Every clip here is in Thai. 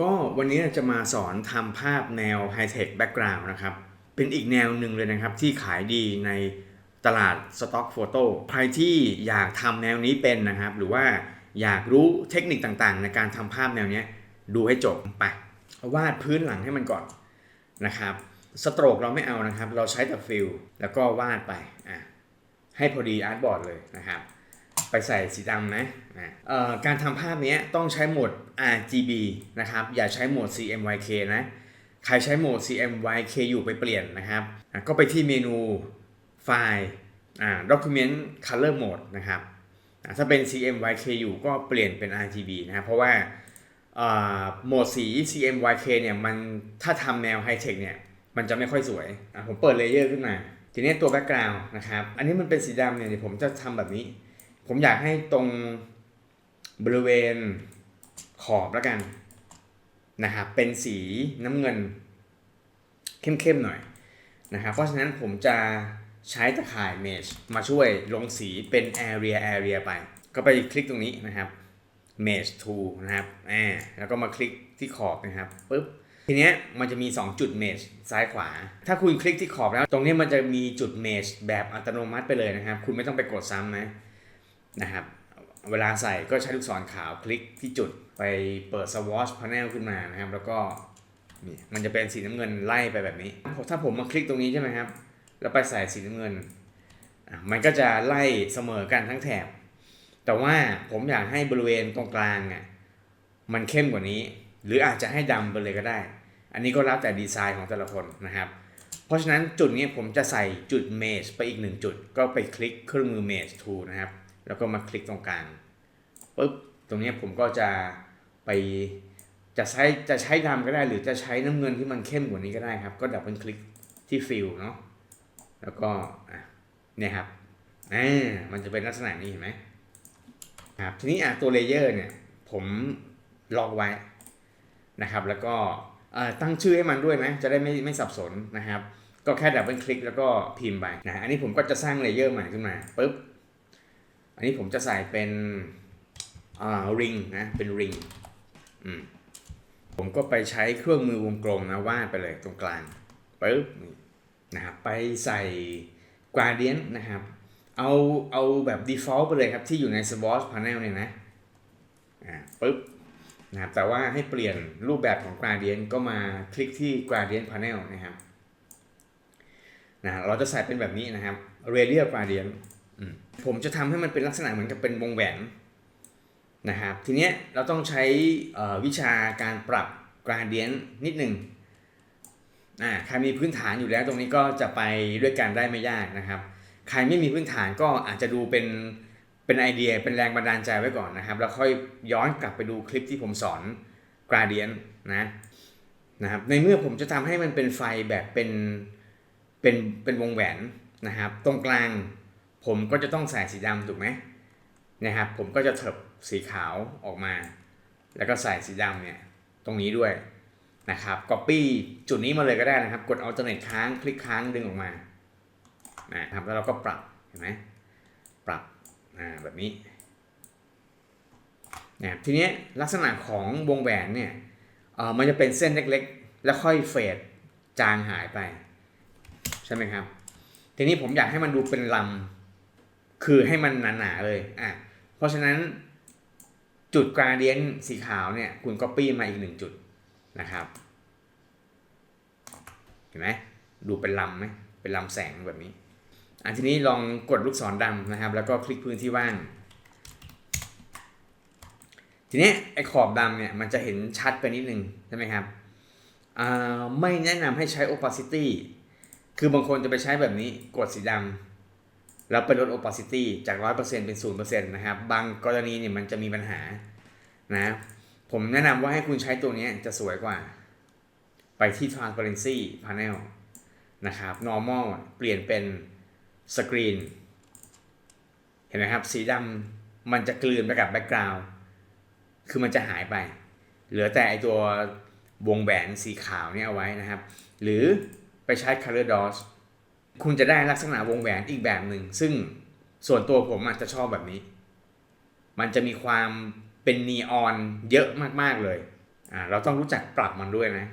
ก็วันนี้จะมาสอนทำภาพแนวไฮเทคแบ็กกราวน์นะครับ เป็นอีกแนวหนึ่งเลยนะครับที่ขายดีในตลาดสต็อกโฟโต้ใครที่อยากทำแนวนี้เป็นนะครับ หรือว่าอยากรู้เทคนิคต่างๆ ในการทำภาพแนวนี้ดูให้จบไปวาดพื้นหลังให้มันก่อนนะครับสโตรกเราไม่เอานะครับ เราใช้แต่ฟิลแล้วก็วาดไปอะให้พอดีอาร์ตบอร์ดเลยนะครับ ไปใส่สีดำนะการทำภาพนี้ต้องใช้โหมด RGB นะครับ อย่าใช้โหมด CMYK นะ ใครใช้โหมด CMYK อยู่ไปเปลี่ยนนะครับ ก็ไปที่เมนูไฟล์อ่า Document Color Mode นะครับ ถ้าเป็น CMYK อยู่ก็เปลี่ยนเป็น RGB นะครับเพราะว่าโหมดสี CMYK เนี่ยมันถ้าทำแนวไฮเทคเนี่ยมันจะไม่ค่อยสวย ผมเปิดเลเยอร์ขึ้นมา ทีนี้ตัว background นะครับ อันนี้มันเป็นสีดำเนี่ยผมจะทำแบบนี้ ผมอยากให้ตรงบริเวณขอบแล้วกันนะครับเป็นสีน้ำเงินเข้มๆหน่อยนะครับเพราะฉะนั้นผมจะใช้ตะข่ายเมชมาช่วยลงสีเป็น area area ไป ก็ไปคลิกตรงนี้นะครับ mesh tool นะครับอ่าแล้วก็มาคลิกที่ขอบนะครับปุ๊บทีเนี้ยมันจะมี 2 จุด mesh ซ้ายขวา ถ้าคุณคลิกที่ขอบแล้ว ตรงนี้มันจะมีจุด mesh แบบอัตโนมัติไปเลยนะครับ คุณไม่ต้องไปกดซ้ำนะ นะครับเวลาใส่ก็ใช้ลูกศรขาวคลิกที่จุดไปเปิด swatch panel ขึ้นมานะครับ แล้วก็นี่มันจะเป็นสีน้ำเงินไล่ไปแบบนี้ ถ้าผมมาคลิกตรงนี้ใช่ไหมครับ แล้วไปใส่สีน้ำเงินอะมันก็จะไล่เสมอกันทั้งแถบ แต่ว่าผมอยากให้บริเวณตรงกลางอะมันเข้มกว่านี้ หรืออาจจะให้ดำไปเลยก็ได้ อันนี้ก็แล้วแต่ดีไซน์ของแต่ละคนนะครับ เพราะฉะนั้นจุดนี้ผมจะใส่จุด Mesh ไปอีกหนึ่งจุด ก็ไปคลิกเครื่องมือ Mesh Tool นะครับ แล้วก็มาคลิกตรงกลางปุ๊บตรงนี้ผมก็จะไปจะใช้จะใช้ดำก็ได้ หรือจะใช้น้ำเงินที่มันเข้มกว่านี้ก็ได้ครับ ก็ดับเบิลคลิกที่ฟิลเนาะแล้วก็อะเนี่ยครับอ่ามันจะเป็นลักษณะนี้เห็นไหมครับทีนี้อะตัวเลเยอร์เนี่ยผมล็อกไว้นะครับ แล้วก็อ่อตั้งชื่อให้มันด้วยนะจะได้ไม่ไม่สับสนนะครับ ก็แค่ดับเบิลคลิกแล้วก็พิมพ์ไปนะอันนี้ผมก็จะสร้างเลเยอร์ใหม่ขึ้นมาปุ๊บ อันนี้ผมจะใส่เป็นอ่าริงนะ เป็นริงอืมผมก็ไปใช้เครื่องมือวงกลมนะวาดไปเลยตรงกลางปึ๊บนะครับไปใส่ gradient นะครับ เอาเอาแบบ default ไปเลยครับ ที่อยู่ใน swatch panel เนี่ยนะอ่าปึ๊บนะครับแต่ว่าให้เปลี่ยนรูปแบบของ gradient ก็มาคลิกที่ gradient panel นะครับนะเราจะใส่เป็นแบบนี้นะครับ radial gradient ผมจะทำให้มันเป็นลักษณะเหมือนกับเป็นวงแหวนนะครับทีเนี้ยเราต้องใช้วิชาการปรับ gradient นิดหนึ่งอ่าใครมีพื้นฐานอยู่แล้วตรงนี้ก็จะไปด้วยกันได้ไม่ยากนะครับ ใครไม่มีพื้นฐานก็อาจจะดูเป็นเป็นไอเดียเป็นแรงบันดาลใจไว้ก่อนนะครับ แล้วค่อยย้อนกลับไปดูคลิปที่ผมสอน gradient นะนะครับในเมื่อผมจะทำให้มันเป็นไฟแบบเป็นเป็นเป็นวงแหวนนะครับ ตรงกลาง ผมก็จะต้องใส่สีดำถูกไหมนะครับผมก็จะเถิบสีขาวออกมา แล้วก็ใส่สีดำเนี่ยตรงนี้ด้วยนะครับ Copy จุดนี้มาเลยก็ได้นะครับ กด Alternate ค้างคลิกค้างดึงออกมานะครับแล้วเราก็ปรับเห็นไหมปรับแบบนี้นะทีนี้ลักษณะของวงแหวนเนี่ยอ่อมันจะเป็นเส้นเล็กๆ แล้วค่อยเฟดจางหายไป ใช่ไหมครับ ทีนี้ผมอยากให้มันดูเป็นลำ คือให้มันหนาๆเลยอะเพราะฉะนั้นจุดกราเดียนสีขาวเนี่ยคุณก็ปี้มาอีกหนึ่งจุดนะครับเห็นไหมดูเป็นลำไหมเป็นลำแสงแบบนี้อะทีนี้ลองกดลูกศรดำนะครับ แล้วก็คลิกพื้นที่ว่าง ทีนี้ไอ้ขอบดำเนี่ยมันจะเห็นชัดไปนิดนึงใช่ไหมครับอ่าไม่แนะนำให้ใช้ opacity คือบางคนจะไปใช้แบบนี้กดสีดำ แล้วไปลด opacity จาก 100%เป็น 0%นะครับ บางกรณีเนี่ยมันจะมีปัญหานะ ผมแนะนำว่าให้คุณใช้ตัวนี้จะสวยกว่า ไปที่ transparency panel นะครับ normal เปลี่ยนเป็น screen เห็นไหมครับ สีดำมันจะกลืนไปกับ background คือมันจะหายไป เหลือแต่ไอตัววงแหวนสีขาวเนี่ยเอาไว้นะครับ หรือไปใช้ color dot คุณจะได้ลักษณะวงแหวนอีกแบบหนึ่ง ซึ่งส่วนตัวผมอาจจะชอบแบบนี้ มันจะมีความเป็นนีออนเยอะมากๆเลย อ่า เราต้องรู้จักปรับมันด้วยนะ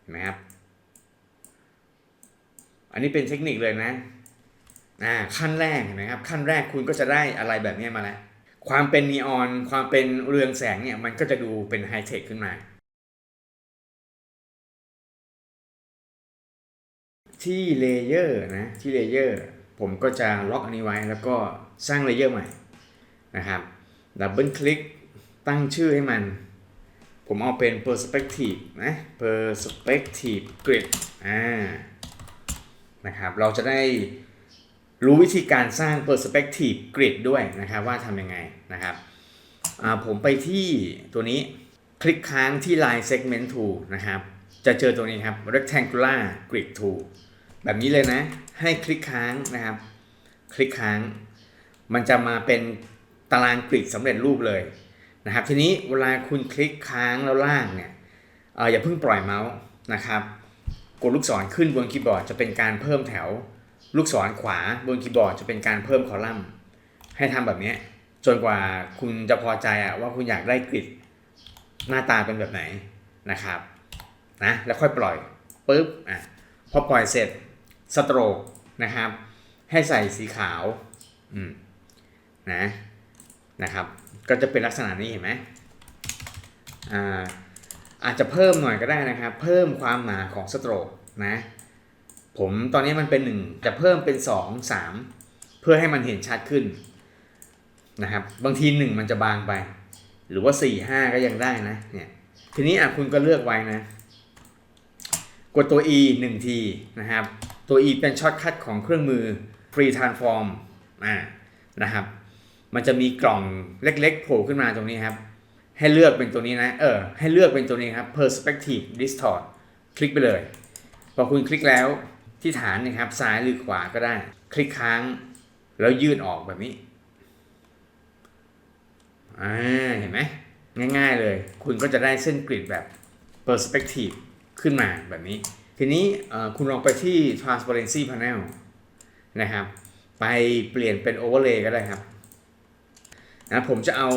เห็นไหมครับ อันนี้เป็นเทคนิคเลยนะ อ่า ขั้นแรกเห็นไหมครับ ขั้นแรกคุณก็จะได้อะไรแบบนี้มาแล้ว ความเป็นนีออน ความเป็นเรืองแสงเนี่ย มันก็จะดูเป็นไฮเทคขึ้นมา ที่เลเยอร์นะที่เลเยอร์ผมก็จะล็อกอันนี้ไว้แล้วก็สร้างเลเยอร์ใหม่นะครับดับเบิลคลิกตั้งชื่อให้มัน ผมเอาเป็น perspective นะ perspective grid อ่านะครับเราจะได้รู้วิธีการสร้าง perspective grid ด้วยนะครับว่าทำยังไงนะครับผมไปที่ตัวนี้คลิกค้างที่ line segment tool นะครับ จะเจอตัวนี้ครับ rectangular grid tool แบบนี้เลยนะ ให้คลิกค้างนะครับ คลิกค้าง มันจะมาเป็นตารางกริดสำเร็จรูปเลยนะครับ ทีนี้เวลาคุณคลิกค้างแล้วล่างเนี่ยอออย่าเพิ่งปล่อยเมาส์นะครับ กดลูกศรขึ้นบนคีย์บอร์ดจะเป็นการเพิ่มแถว ลูกศรขวาบนคีย์บอร์ดจะเป็นการเพิ่มคอลัมน์ ให้ทำแบบนี้จนกว่าคุณจะพอใจอะว่าคุณอยากได้กริดหน้าตาเป็นแบบไหนนะครับนะแล้วค่อยปล่อยปุ๊บอะพอปล่อยเสร็จ สโตรกนะครับ ให้ใส่สีขาวนะนะครับ ก็จะเป็นลักษณะนี้เห็นไหมอ่าอาจจะเพิ่มหน่อยก็ได้นะครับ เพิ่มความหนาของสโตรกนะ ผมตอนนี้มันเป็น 1 จะเพิ่มเป็น 2 3 เพื่อให้มันเห็นชัดขึ้นนะครับ บางที 1 มันจะบางไป หรือว่า 4 5 ก็ยังได้นะเนี่ยทีนี้อะคุณก็เลือกไว้นะ กดตัว e 1ทีนะครับ ตัว e เป็นช็อตคัทของเครื่องมือ free transform อ่านะครับ มันจะมีกล่องเล็กๆโผล่ขึ้นมาตรงนี้ครับ ให้เลือกเป็นตัวนี้นะ เออ ให้เลือกเป็นตัวนี้ครับ perspective distort คลิกไปเลย พอคุณคลิกแล้วที่ฐานนะครับซ้ายหรือขวาก็ได้ คลิกค้างแล้วยืดออกแบบนี้อ่าเห็นไหมง่ายๆเลย คุณก็จะได้เส้นกริดแบบ perspective ขึ้นมาแบบนี้ ทีนี้คุณลองไปที่ transparency panel นะครับ ไปเปลี่ยนเป็น overlay ก็ได้ครับนะผมจะเอา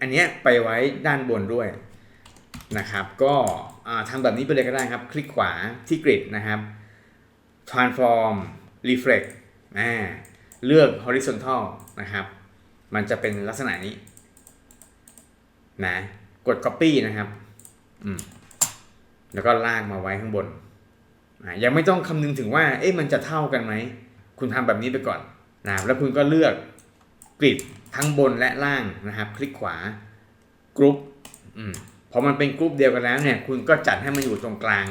อันเนี้ยไปไว้ด้านบนด้วยนะครับ ก็ทำแบบนี้ไปเลยก็ได้ครับ คลิกขวาที่กริดนะครับ transform reflect อ่าเลือก horizontal นะครับ มันจะเป็นลักษณะนี้นะกด copy นะครับ แล้วก็ลากมาไว้ข้างบน ยังไม่ต้องคำนึงถึงว่าเอ๊ะมันจะเท่ากันไหม คุณทำแบบนี้ไปก่อนนะแล้วคุณก็เลือกกริดทั้งบนและล่างนะครับ คลิกขวากรุ๊ปอืมพอมันเป็นกรุ๊ปเดียวกันแล้วเนี่ย คุณก็จัดให้มันอยู่ตรงกลาง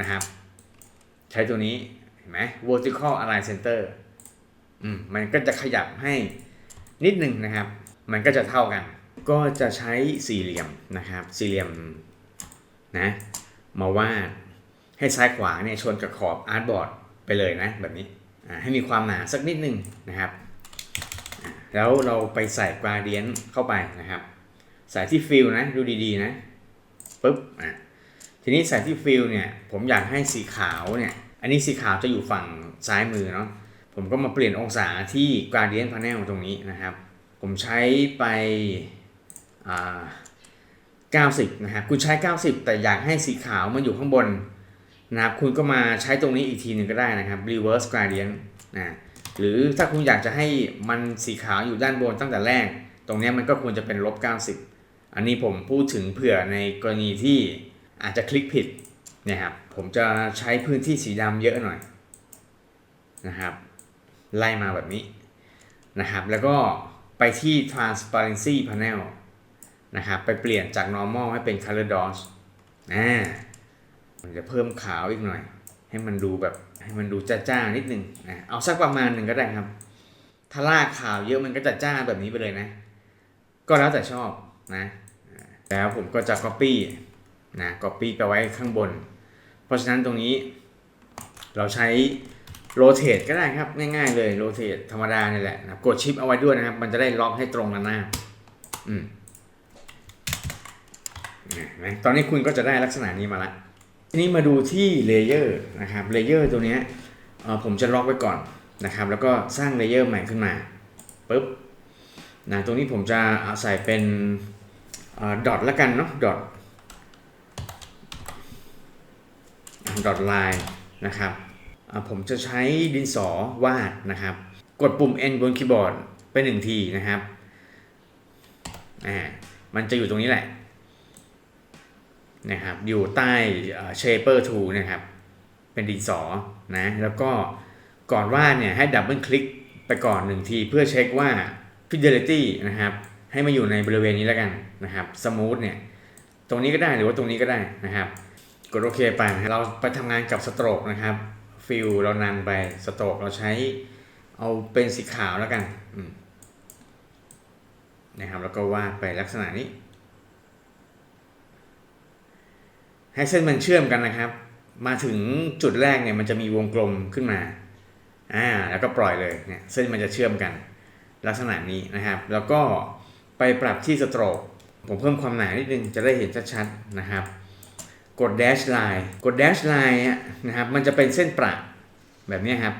นะครับ ใช้ตัวนี้เห็นไหม vertical align center อืมมันก็จะขยับให้นิดหนึ่งนะครับ มันก็จะเท่ากัน ก็จะใช้สี่เหลี่ยมนะครับ สี่เหลี่ยมนะ มาวาด ให้ซ้ายขวาเนี่ยชนกับขอบอาร์ตบอร์ดไปเลยนะแบบนี้ให้มีความหนาสักนิดหนึ่งนะครับ แล้วเราไปใส่กราเดียนเข้าไปนะครับ ใส่ที่ฟิลนะดูดีๆนะปุ๊บอะทีนี้ใส่ที่ฟิลเนี่ยผมอยากให้สีขาวเนี่ยอันนี้สีขาวจะอยู่ฝั่งซ้ายมือเนาะผมก็มาเปลี่ยนองศาที่ Gradient Panel ตรงนี้นะครับ ผมใช้ไปอ่า90 นะครับ คุณใช้ 90 แต่อยากให้สีขาวมันอยู่ข้างบน นะครับคุณก็มาใช้ตรงนี้อีกทีหนึ่งก็ได้นะครับ Reverse Gradient นะหรือถ้าคุณอยากจะให้มันสีขาวอยู่ด้านบนตั้งแต่แรก ตรงนี้มันก็ควรจะเป็นลบ 90 อันนี้ผมพูดถึงเผื่อในกรณีที่อาจจะคลิกผิดนะครับผมจะใช้พื้นที่สีดำเยอะหน่อยนะครับไล่มาแบบนี้นะครับแล้วก็ไปที่ transparency panel นะครับไปเปลี่ยนจาก normal ให้เป็น color dodge อ่า มันจะเพิ่มขาวอีกหน่อย ให้มันดูแบบให้มันดูจ้าๆนิดนึงนะเอาสักประมาณหนึ่งก็ได้ครับ ถ้าลากขาวเยอะมันก็จะจ้าแบบนี้ไปเลยนะ ก็แล้วแต่ชอบนะ แล้วผมก็จะ copy นะ copy ไปไว้ข้างบน เพราะฉะนั้นตรงนี้เราใช้โรเ e ก็ได้ครับง่ายๆเลยโรเ e ธรรมดานี่แหละนะกดชิปเอาไว้ด้วยนะครับ มันจะได้ล็อกให้ตรงกันหน้าอืมนไหมตอนนี้คุณก็จะได้ลักษณะนี้มาละ นี้มาดูที่เลเยอร์นะครับเลเยอร์ตัวนี้ผมจะล็อกไว้ก่อนนะครับแล้วก็สร้างเลเยอร์ใหม่ขึ้นมาปุ๊บนะตรงนี้ผมจะใส่เป็นดอทละกันเนาะดอทดอทไลน์นะครับผมจะใช้ดินสอวาดนะครับ กดปุ่ม N บนคีย์บอร์ดไปหนึ่งทีนะครับอ่ามันจะอยู่ตรงนี้แหละ นะครับอยู่ใต้เอ่อ Shaper Tool นะครับเป็นดินสอนะแล้วก็ก่อนวาดเนี่ยให้ดับเบิลคลิกไปก่อนหนึ่งทีเพื่อเช็คว่า fidelity นะครับให้มาอยู่ในบริเวณนี้แล้วกันนะครับ smooth เนี่ยตรงนี้ก็ได้หรือว่าตรงนี้ก็ได้นะครับกดโอเคไปเราไปทำงานกับสโตรกนะครับฟิลเรานันไปสโตรกเราใช้เอาเป็นสีขาวแล้วกันนะครับแล้วก็วาดไปลักษณะนี้ ให้เส้นมันเชื่อมกันนะครับ มาถึงจุดแรกเนี่ยมันจะมีวงกลมขึ้นมาอ่าแล้วก็ปล่อยเลยเนี่ยเส้นมันจะเชื่อมกัน ลักษณะนี้นะครับ แล้วก็ไปปรับที่สโตรกผมเพิ่มความหนานิดนึงจะได้เห็นชัดๆนะครับ กด dash line กด dash line อะนะครับมันจะเป็นเส้นประแบบนี้ครับ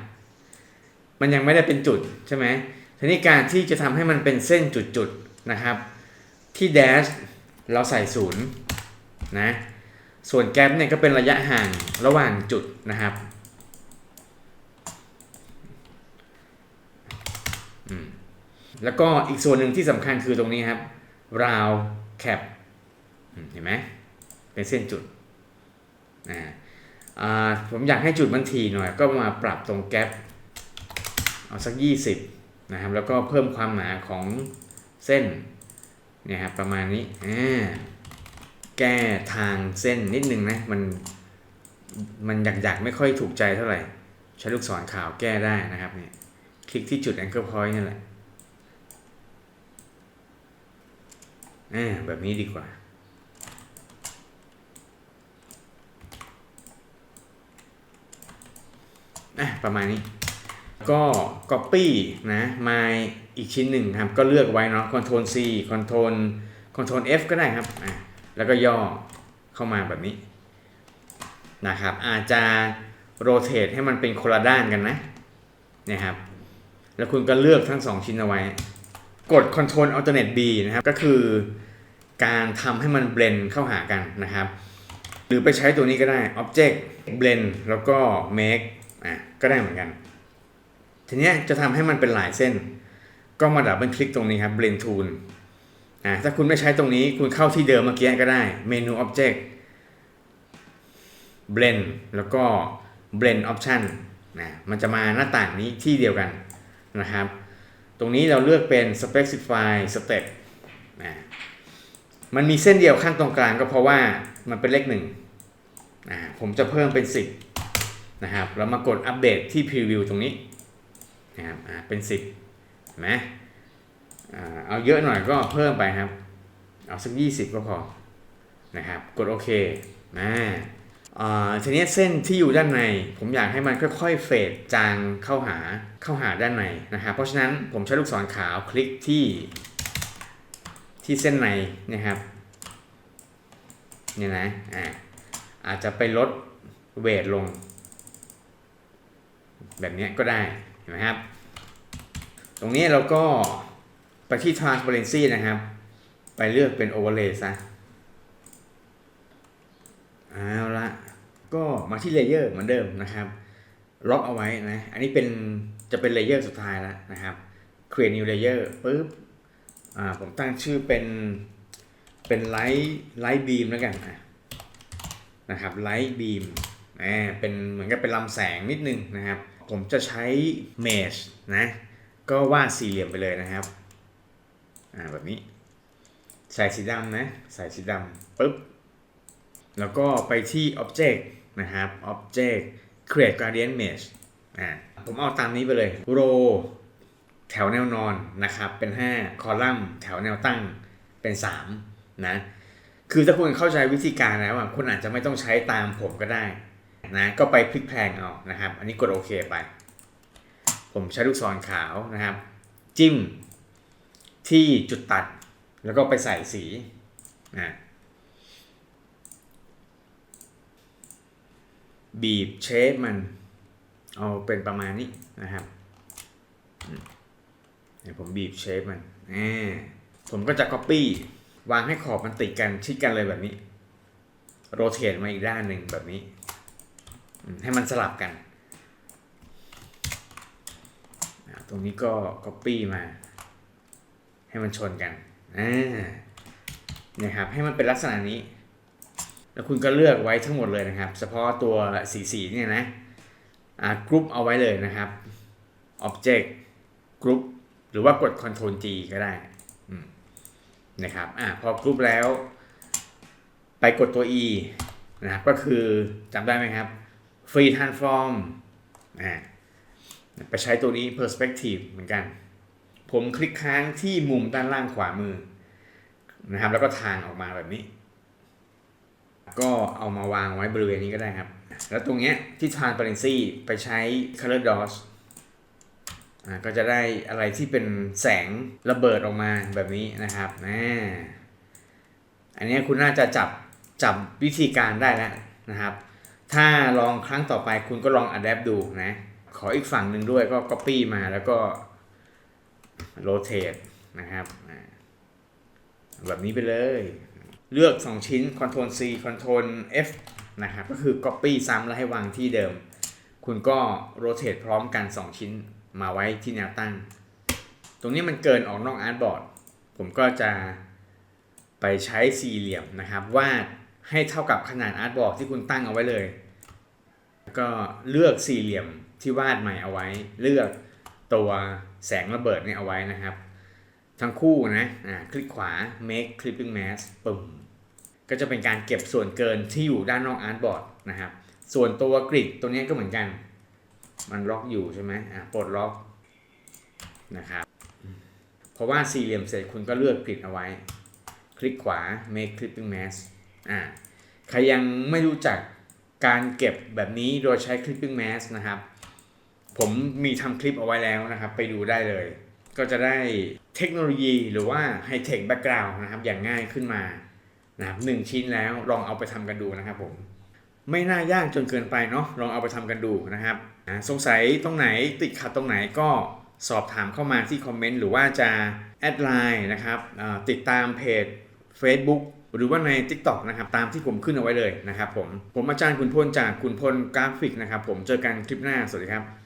มันยังไม่ได้เป็นจุดใช่ไหมทีนี้การที่จะทำให้มันเป็นเส้นจุดๆนะครับ ที่ dash เราใส่ศูนย์นะ ส่วนแกปเนี่ยก็เป็นระยะห่างระหว่างจุดนะครับแล้วก็อีกส่วนหนึ่งที่สำคัญคือตรงนี้ครับ round cap เห็นไหมเป็นเส้นจุดนะผมอยากให้จุดมันทีหน่อย ก็มาปรับตรงแกปเอาสัก 20 นะครับ แล้วก็เพิ่มความหนาของเส้นเนี่ยครับประมาณนี้อ่า แก้ทางเส้นนิดนึงนะ มันมันอยากๆ ไม่ค่อยถูกใจเท่าไหร่ ใช้ลูกศรขาวแก้ได้นะครับเนี่ยคลิกที่จุด anchor point นี่แหละอ่าแบบนี้ดีกว่าอะประมาณนี้ ก็ copy นะมาอีกชิ้นหนึ่งครับ ก็เลือกไว้เนาะ Ctrl C Ctrl Ctrl F ก็ได้ครับอะ แล้วก็ย่อเข้ามาแบบนี้นะครับ อาจจะโรเตทให้มันเป็นคนละด้านกันนะนะครับ แล้วคุณก็เลือกทั้ง 2 ชิ้นเอาไว้ กด Ctrl Alternate B นะครับ ก็คือการทำให้มันเบลนเข้าหากันนะครับ หรือไปใช้ตัวนี้ก็ได้ Object Blend แล้วก็ Make อะก็ได้เหมือนกัน ทีเนี้ยจะทำให้มันเป็นหลายเส้น ก็มาดับเบิลคลิกตรงนี้ครับ Blend Tool อะถ้าคุณไม่ใช้ตรงนี้คุณเข้าที่เดิมเมื่อกี้ก็ได้เมนู Object Blend แล้วก็ Blend Option นะมันจะมาหน้าต่างนี้ที่เดียวกันนะครับ ตรงนี้เราเลือกเป็น Specify Step นะมันมีเส้นเดียวข้างตรงกลางก็เพราะว่ามันเป็นเลขหนึ่งนะผมจะเพิ่มเป็น 10นะครับแล้วมากดอัปเดตที่ Preview ตรงนี้นะครับเป็น 10เห็นไหม เอาเยอะหน่อยก็เพิ่มไปครับ เอาสัก 20 ก็พอนะครับ กดโอเคนะอ่าทีนี้เส้นที่อยู่ด้านใน ผมอยากให้มันค่อยๆเฟดจางเข้าหาเข้าหาด้านในนะครับ เพราะฉะนั้นผมใช้ลูกศรขาวคลิกที่ที่เส้นในนะครับเนี่ยนะอ่าอาจจะไปลดเวทลง แบบนี้ก็ได้เห็นไหมครับ ตรงนี้เราก็ ไปที่ transparency นะครับ ไปเลือกเป็น overlay ซะเอาละก็มาที่ layer เหมือนเดิมนะครับล็อกเอาไว้นะอันนี้เป็นจะเป็น layer สุดท้ายแล้วนะครับ create new layer ปุ๊บอ่าผมตั้งชื่อเป็นเป็น light light beam แล้วกันนะนะครับ light beam อ่าเป็นเหมือนกับเป็นลำแสงนิดนึงนะครับ ผมจะใช้ mesh นะก็วาดสี่เหลี่ยมไปเลยนะครับ อ่าแบบนี้ ใส่สีดำนะ ใส่สีดำปุ๊บ แล้วก็ไปที่ Object นะครับ Object Create Gradient Mesh อ่าผมเอาตามนี้ไปเลย row แถวแนวนอนนะครับ เป็น 5 คอลัมน์แถวแนวตั้งเป็น 3 นะ คือถ้าคุณเข้าใจวิธีการแล้วคุณอาจจะไม่ต้องใช้ตามผมก็ได้นะก็ไปพลิกแพลงเอานะครับ อันนี้กดโอเคไป ผมใช้ลูกศรขาวนะครับ จิ้ม ที่จุดตัด แล้วก็ไปใส่สีนะบีบเชฟมัน เอาเป็นประมาณนี้นะครับเดี๋ยวผมบีบเชฟมันอ่าผมก็จะ Copy วางให้ขอบมันติดกันชิดกันเลยแบบนี้ โรเทตมาอีกด้านหนึ่งแบบนี้ ให้มันสลับกัน ตรงนี้ก็ copy มา ให้มันชนกันอ่าเนี่ยครับให้มันเป็นลักษณะนี้ แล้วคุณก็เลือกไว้ทั้งหมดเลยนะครับ เฉพาะตัวสีสีๆเนี่ยนะอ่ากรุ๊ปเอาไว้เลยนะครับ Object Group หรือว่ากด Ctrl G ก็ได้นะครับอ่าพอกรุ๊ปแล้ว ไปกดตัว E นะครับก็คือจำได้ไหมครับ Free Transform อ่าไปใช้ตัวนี้ Perspective เหมือนกัน ผมคลิกค้างที่มุมด้านล่างขวามือนะครับ แล้วก็ทางออกมาแบบนี้ ก็เอามาวางไว้บริเวณนี้ก็ได้ครับ แล้วตรงเนี้ยที่ transparency ไปใช้ color dot อ่าก็จะได้อะไรที่เป็นแสงระเบิดออกมาแบบนี้นะครับนะอันนี้คุณน่าจะจับจับวิธีการได้แล้วนะครับ ถ้าลองครั้งต่อไปคุณก็ลอง adapt ดูนะ ขออีกฝั่งหนึ่งด้วยก็ copy มาแล้วก็ rotate นะครับแบบนี้ไปเลย เลือก 2 ชิ้น Ctrl C Ctrl F นะครับก็คือ Copy ซ้ำแล้วให้วางที่เดิม คุณก็ Rotate พร้อมกัน 2 ชิ้นมาไว้ที่แนวตั้ง ตรงนี้มันเกินออกนอกอาร์ตบอร์ดผมก็จะไปใช้สี่เหลี่ยมนะครับวาดให้เท่ากับขนาดอาร์ตบอร์ดที่คุณตั้งเอาไว้เลย ก็เลือกสี่เหลี่ยมที่วาดใหม่เอาไว้ เลือกตัว แสงระเบิดเนี่ยเอาไว้นะครับ ทั้งคู่นะอ่าคลิกขวา make clipping mask ปุ่มก็จะเป็นการเก็บส่วนเกินที่อยู่ด้านนอกอาร์ตบอร์ดนะครับ ส่วนตัวกริดตัวนี้ก็เหมือนกัน มันล็อกอยู่ใช่ไหมอ่าปลดล็อกนะครับ เพราะว่าสี่เหลี่ยมเสร็จคุณก็เลือกกริดเอาไว้ คลิกขวา make clipping mask อ่าใครยังไม่รู้จักการเก็บแบบนี้โดยใช้ clipping mask นะครับ ผมมีทำคลิปเอาไว้แล้วนะครับ ไปดูได้เลย ก็จะได้เทคโนโลยีหรือว่าไฮเทคแบ็กกราวน์นะครับ อย่างง่ายขึ้นมานะครับหนึ่งชิ้นแล้วลองเอาไปทำกันดูนะครับผมไม่น่ายากจนเกินไปเนาะลองเอาไปทำกันดูนะครับสงสัยตรงไหนติดขัดตรงไหนก็สอบถามเข้ามาที่คอมเมนต์หรือว่าจะแอดไลน์นะครับติดตามเพจ Facebook หรือว่าใน TikTok นะครับตามที่ผมขึ้นเอาไว้เลยนะครับผมผมอาจารย์คุณพลจากคุณพลกราฟิกนะครับผมเจอกันคลิปหน้าสวัสดีครับ